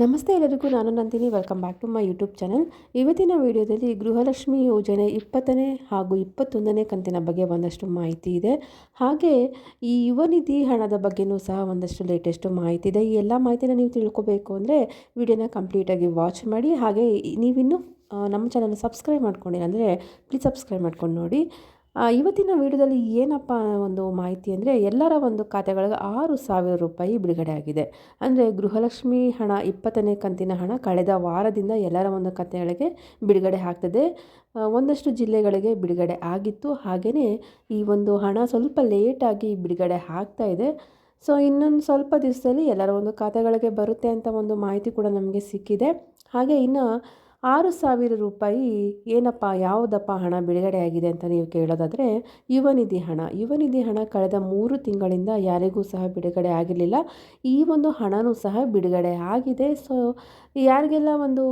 ನಮಸ್ತೆ ಎಲ್ಲರಿಗೂ, ನಾನು Nandini. Welcome back to my YouTube channel ಇವತ್ತಿನ ವಿಡಿಯೋದಲ್ಲಿ ಗೃಹಲಕ್ಷ್ಮಿ ಯೋಜನೆ ಇಪ್ಪತ್ತನೇ ಹಾಗೂ ಇಪ್ಪತ್ತೊಂದನೇ ಕಂತಿನ ಬಗ್ಗೆ ಒಂದಷ್ಟು ಮಾಹಿತಿ ಇದೆ. ಹಾಗೆ ಈ ಯುವ ನಿಧಿ ಹಣದ ಬಗ್ಗೆಯೂ ಸಹ ಒಂದಷ್ಟು ಲೇಟೆಸ್ಟು ಮಾಹಿತಿ ಇದೆ. ಈ ಎಲ್ಲ ಮಾಹಿತಿನ ನೀವು ತಿಳ್ಕೊಬೇಕು ಅಂದರೆ ವಿಡಿಯೋನ ಕಂಪ್ಲೀಟಾಗಿ ವಾಚ್ ಮಾಡಿ. ಹಾಗೆ ನೀವಿನ್ನೂ ನಮ್ಮ ಚಾನಲ್ನ ಸಬ್ಸ್ಕ್ರೈಬ್ ಮಾಡ್ಕೊಂಡಿಲ್ಲ ಅಂದರೆ ಪ್ಲೀಸ್ ಸಬ್ಸ್ಕ್ರೈಬ್ ಮಾಡ್ಕೊಂಡು ನೋಡಿ. ಇವತ್ತಿನ ವಿಡಿಯೋದಲ್ಲಿ ಏನಪ್ಪ ಒಂದು ಮಾಹಿತಿ ಅಂದರೆ ಎಲ್ಲರ ಒಂದು ಖಾತೆಗಳಿಗೆ ಆರು ಸಾವಿರ ರೂಪಾಯಿ ಬಿಡುಗಡೆ ಆಗಿದೆ. ಅಂದರೆ ಗೃಹಲಕ್ಷ್ಮಿ ಹಣ, ಇಪ್ಪತ್ತನೇ ಕಂತಿನ ಹಣ ಕಳೆದ ವಾರದಿಂದ ಎಲ್ಲರ ಒಂದು ಖಾತೆಗಳಿಗೆ ಬಿಡುಗಡೆ ಆಗ್ತದೆ. ಒಂದಷ್ಟು ಜಿಲ್ಲೆಗಳಿಗೆ ಬಿಡುಗಡೆ ಆಗಿತ್ತು. ಹಾಗೆಯೇ ಈ ಒಂದು ಹಣ ಸ್ವಲ್ಪ ಲೇಟಾಗಿ ಬಿಡುಗಡೆ ಆಗ್ತಾ ಇದೆ. ಸೊ ಇನ್ನೊಂದು ಸ್ವಲ್ಪ ದಿವಸದಲ್ಲಿ ಎಲ್ಲರ ಒಂದು ಖಾತೆಗಳಿಗೆ ಬರುತ್ತೆ ಅಂತ ಒಂದು ಮಾಹಿತಿ ಕೂಡ ನಮಗೆ ಸಿಕ್ಕಿದೆ. ಹಾಗೆ ಇನ್ನು ಆರು ಸಾವಿರ ರೂಪಾಯಿ ಏನಪ್ಪ, ಯಾವುದಪ್ಪ ಹಣ ಬಿಡುಗಡೆ ಆಗಿದೆ ಅಂತ ನೀವು ಕೇಳೋದಾದರೆ, ಯುವ ನಿಧಿ ಹಣ. ಯುವನಿಧಿ ಹಣ ಕಳೆದ ಮೂರು ತಿಂಗಳಿಂದ ಯಾರಿಗೂ ಸಹ ಬಿಡುಗಡೆ ಆಗಿರಲಿಲ್ಲ. ಈ ಒಂದು ಹಣವೂ ಸಹ ಬಿಡುಗಡೆ ಆಗಿದೆ. ಸೊ ಯಾರಿಗೆಲ್ಲ ಒಂದು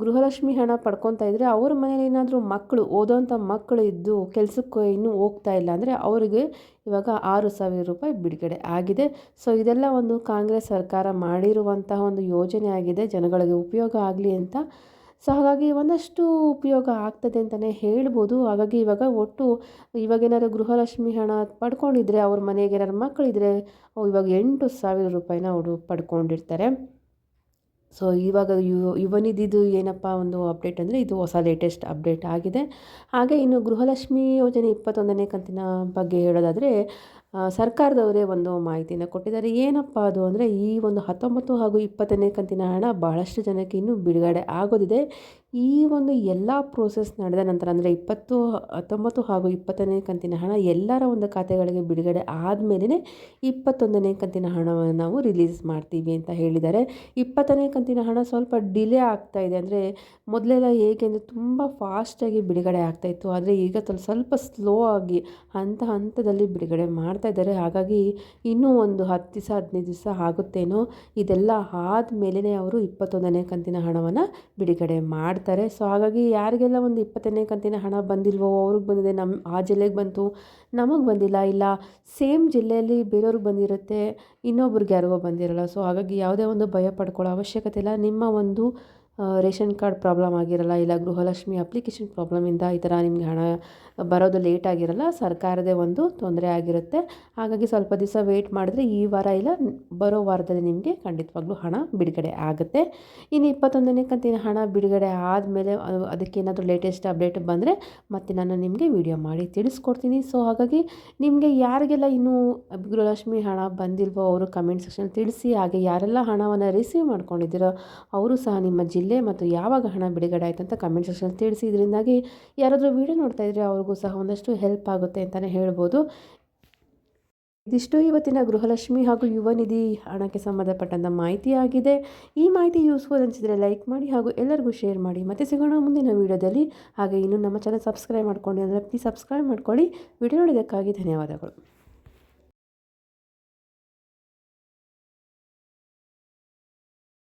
ಗೃಹಲಕ್ಷ್ಮಿ ಹಣ ಪಡ್ಕೊತಾ ಇದ್ದರೆ ಅವ್ರ ಮನೇಲಿ ಏನಾದರೂ ಮಕ್ಕಳು ಓದೋವಂಥ ಮಕ್ಕಳು ಇದ್ದು ಕೆಲಸಕ್ಕೆ ಇನ್ನೂ ಹೋಗ್ತಾ ಇಲ್ಲ ಅಂದರೆ ಅವರಿಗೆ ಇವಾಗ ಆರು ಸಾವಿರ ರೂಪಾಯಿ ಬಿಡುಗಡೆ ಆಗಿದೆ. ಸೊ ಇದೆಲ್ಲ ಒಂದು ಕಾಂಗ್ರೆಸ್ ಸರ್ಕಾರ ಮಾಡಿರುವಂತಹ ಒಂದು ಯೋಜನೆ ಆಗಿದೆ. ಜನಗಳಿಗೆ ಉಪಯೋಗ ಆಗಲಿ ಅಂತ ಸೊ ಹಾಗಾಗಿ ಒಂದಷ್ಟು ಉಪಯೋಗ ಆಗ್ತದೆ ಅಂತಲೇ ಹೇಳ್ಬೋದು. ಹಾಗಾಗಿ ಇವಾಗ ಒಟ್ಟು ಇವಾಗೇನಾದ್ರು ಗೃಹಲಕ್ಷ್ಮಿ ಹಣ ಪಡ್ಕೊಂಡಿದ್ರೆ ಅವ್ರ ಮನೆಗೆ ಏನಾದ್ರು ಮಕ್ಕಳಿದ್ರೆ ಇವಾಗ ಎಂಟು ಸಾವಿರ ರೂಪಾಯಿನ ಅವರು ಪಡ್ಕೊಂಡಿರ್ತಾರೆ. ಸೊ ಇವಾಗ ಯು ಯುವನಿಧಿದು ಏನಪ್ಪ ಒಂದು ಅಪ್ಡೇಟ್ ಅಂದರೆ ಇದು ಹೊಸ ಲೇಟೆಸ್ಟ್ ಅಪ್ಡೇಟ್ ಆಗಿದೆ. ಹಾಗೆ ಇನ್ನು ಗೃಹಲಕ್ಷ್ಮಿ ಯೋಜನೆ ಇಪ್ಪತ್ತೊಂದನೇ ಕಂತಿನ ಬಗ್ಗೆ ಹೇಳೋದಾದರೆ ಸರ್ಕಾರದವರೇ ಒಂದು ಮಾಹಿತಿಯನ್ನು ಕೊಟ್ಟಿದ್ದಾರೆ. ಏನಪ್ಪ ಅದು ಅಂದರೆ ಈ ಒಂದು ಹತ್ತೊಂಬತ್ತು ಹಾಗೂ ಇಪ್ಪತ್ತನೇ ಕಂತಿನ ಹಣ ಬಹಳಷ್ಟು ಜನಕ್ಕೆ ಇನ್ನೂ ಬಿಡುಗಡೆ ಆಗೋದಿದೆ. ಈ ಒಂದು ಎಲ್ಲ ಪ್ರೋಸೆಸ್ ನಡೆದ ನಂತರ ಅಂದರೆ ಇಪ್ಪತ್ತು, ಹತ್ತೊಂಬತ್ತು ಹಾಗೂ ಇಪ್ಪತ್ತನೇ ಕಂತಿನ ಹಣ ಎಲ್ಲರ ಒಂದು ಖಾತೆಗಳಿಗೆ ಬಿಡುಗಡೆ ಆದಮೇಲೆ ಇಪ್ಪತ್ತೊಂದನೇ ಕಂತಿನ ಹಣವನ್ನು ನಾವು ರಿಲೀಸ್ ಮಾಡ್ತೀವಿ ಅಂತ ಹೇಳಿದ್ದಾರೆ. ಇಪ್ಪತ್ತನೇ ಕಂತಿನ ಹಣ ಸ್ವಲ್ಪ ಡಿಲೇ ಆಗ್ತಾ ಇದೆ ಅಂದರೆ ಮೊದಲೆಲ್ಲ ಹೇಗೆ ಅಂದರೆ ತುಂಬ ಫಾಸ್ಟಾಗಿ ಬಿಡುಗಡೆ ಆಗ್ತಾಯಿತ್ತು ಆದರೆ ಈಗ ಸ್ವಲ್ಪ ಸ್ಲೋ ಆಗಿ ಹಂತ ಹಂತದಲ್ಲಿ ಬಿಡುಗಡೆ ಮಾಡ್ತಾ ಇದ್ದಾರೆ. ಹಾಗಾಗಿ ಇನ್ನೂ ಒಂದು ಹತ್ತು ದಿವಸ, ಹದಿನೈದು ದಿವಸ ಆಗುತ್ತೇನೋ ಇದೆಲ್ಲ ಆದಮೇಲೆ ಅವರು ಇಪ್ಪತ್ತೊಂದನೇ ಕಂತಿನ ಹಣವನ್ನು ಬಿಡುಗಡೆ ಮಾಡ್ತಾರೆ ಮಾಡ್ತಾರೆ. ಸೊ ಹಾಗಾಗಿ ಯಾರಿಗೆಲ್ಲ ಒಂದು ಇಪ್ಪತ್ತನೇ ಕಂತಿನ ಹಣ ಬಂದಿಲ್ವೋ, ಅವ್ರಿಗೆ ಬಂದಿದೆ ನಮ್ಮ ಆ ಜಿಲ್ಲೆಗೆ ಬಂತು, ನಮಗೆ ಬಂದಿಲ್ಲ, ಇಲ್ಲ ಸೇಮ್ ಜಿಲ್ಲೆಯಲ್ಲಿ ಬೇರೆಯವ್ರಿಗೆ ಬಂದಿರುತ್ತೆ, ಇನ್ನೊಬ್ರಿಗೆ ಯಾರಿಗೋ ಬಂದಿರಲ್ಲ. ಸೊ ಹಾಗಾಗಿ ಯಾವುದೇ ಒಂದು ಭಯ ಪಡ್ಕೊಳ್ಳೋ ಅವಶ್ಯಕತೆ ಇಲ್ಲ. ನಿಮ್ಮ ಒಂದು ರೇಷನ್ ಕಾರ್ಡ್ ಪ್ರಾಬ್ಲಮ್ ಆಗಿರಲ್ಲ, ಇಲ್ಲ ಗೃಹಲಕ್ಷ್ಮಿ ಅಪ್ಲಿಕೇಶನ್ ಪ್ರಾಬ್ಲಮಿಂದ ಈ ಥರ ನಿಮಗೆ ಹಣ ಬರೋದು ಲೇಟ್ ಆಗಿರಲ್ಲ, ಸರ್ಕಾರದೇ ಒಂದು ತೊಂದರೆ ಆಗಿರುತ್ತೆ. ಹಾಗಾಗಿ ಸ್ವಲ್ಪ ದಿವಸ ವೆಯ್ಟ್ ಮಾಡಿದ್ರೆ ಈ ವಾರ ಇಲ್ಲ, ಬರೋ ವಾರದಲ್ಲಿ ನಿಮಗೆ ಖಂಡಿತವಾಗ್ಲೂ ಹಣ ಬಿಡುಗಡೆ ಆಗುತ್ತೆ. ಇನ್ನು ಇಪ್ಪತ್ತೊಂದನೇ ಕಂತಿನ ಹಣ ಬಿಡುಗಡೆ ಆದಮೇಲೆ ಅದಕ್ಕೇನಾದರೂ ಲೇಟೆಸ್ಟ್ ಅಪ್ಡೇಟ್ ಬಂದರೆ ಮತ್ತೆ ನಾನು ನಿಮಗೆ ವಿಡಿಯೋ ಮಾಡಿ ತಿಳಿಸ್ಕೊಡ್ತೀನಿ. ಸೊ ಹಾಗಾಗಿ ನಿಮಗೆ ಯಾರಿಗೆಲ್ಲ ಇನ್ನೂ ಗೃಹಲಕ್ಷ್ಮಿ ಹಣ ಬಂದಿಲ್ವೋ, ಅವರು ಕಮೆಂಟ್ ಸೆಕ್ಷನ್ ತಿಳಿಸಿ, ಹಾಗೆ ಯಾರೆಲ್ಲ ಹಣವನ್ನು ರಿಸೀವ್ ಮಾಡ್ಕೊಂಡಿದ್ದೀರೋ, ಅವರು ಸಹ ನಿಮ್ಮ ಜಿಲ್ಲೆ ಮತ್ತು ಯಾವಾಗ ಹಣ ಬಿಡುಗಡೆ ಆಯಿತು ಅಂತ ಕಮೆಂಟ್ ಸೆಕ್ಷನ್ ತಿಳಿಸಿ. ಇದರಿಂದಾಗಿ ಯಾರಾದರೂ ವೀಡಿಯೋ ನೋಡ್ತಾ ಇದ್ರೆ ಅವ್ರಿಗೂ ಸಹ ಒಂದಷ್ಟು ಹೆಲ್ಪ್ ಆಗುತ್ತೆ ಅಂತಲೇ ಹೇಳ್ಬೋದು. ಇದಿಷ್ಟು ಇವತ್ತಿನ ಗೃಹಲಕ್ಷ್ಮಿ ಹಾಗೂ ಯುವ ನಿಧಿ ಹಣಕ್ಕೆ ಸಂಬಂಧಪಟ್ಟಂಥ ಮಾಹಿತಿ ಆಗಿದೆ ಈ ಮಾಹಿತಿ ಯೂಸ್ಫುಲ್ ಅನಿಸಿದರೆ ಲೈಕ್ ಮಾಡಿ ಹಾಗೂ ಎಲ್ಲರಿಗೂ ಶೇರ್ ಮಾಡಿ. ಮತ್ತೆ ಸಿಗೋಣ ಮುಂದಿನ ವೀಡಿಯೋದಲ್ಲಿ ಹಾಗೆ ಇನ್ನೂ ನಮ್ಮ ಚಾನಲ್ ಸಬ್ಸ್ಕ್ರೈಬ್ ಮಾಡ್ಕೊಂಡು ಅಂದರೆ ಪ್ಲೀಸ್ ಸಬ್ಸ್ಕ್ರೈಬ್ ಮಾಡ್ಕೊಳ್ಳಿ. ವಿಡಿಯೋ ನೋಡಿದ್ದಕ್ಕಾಗಿ ಧನ್ಯವಾದಗಳು.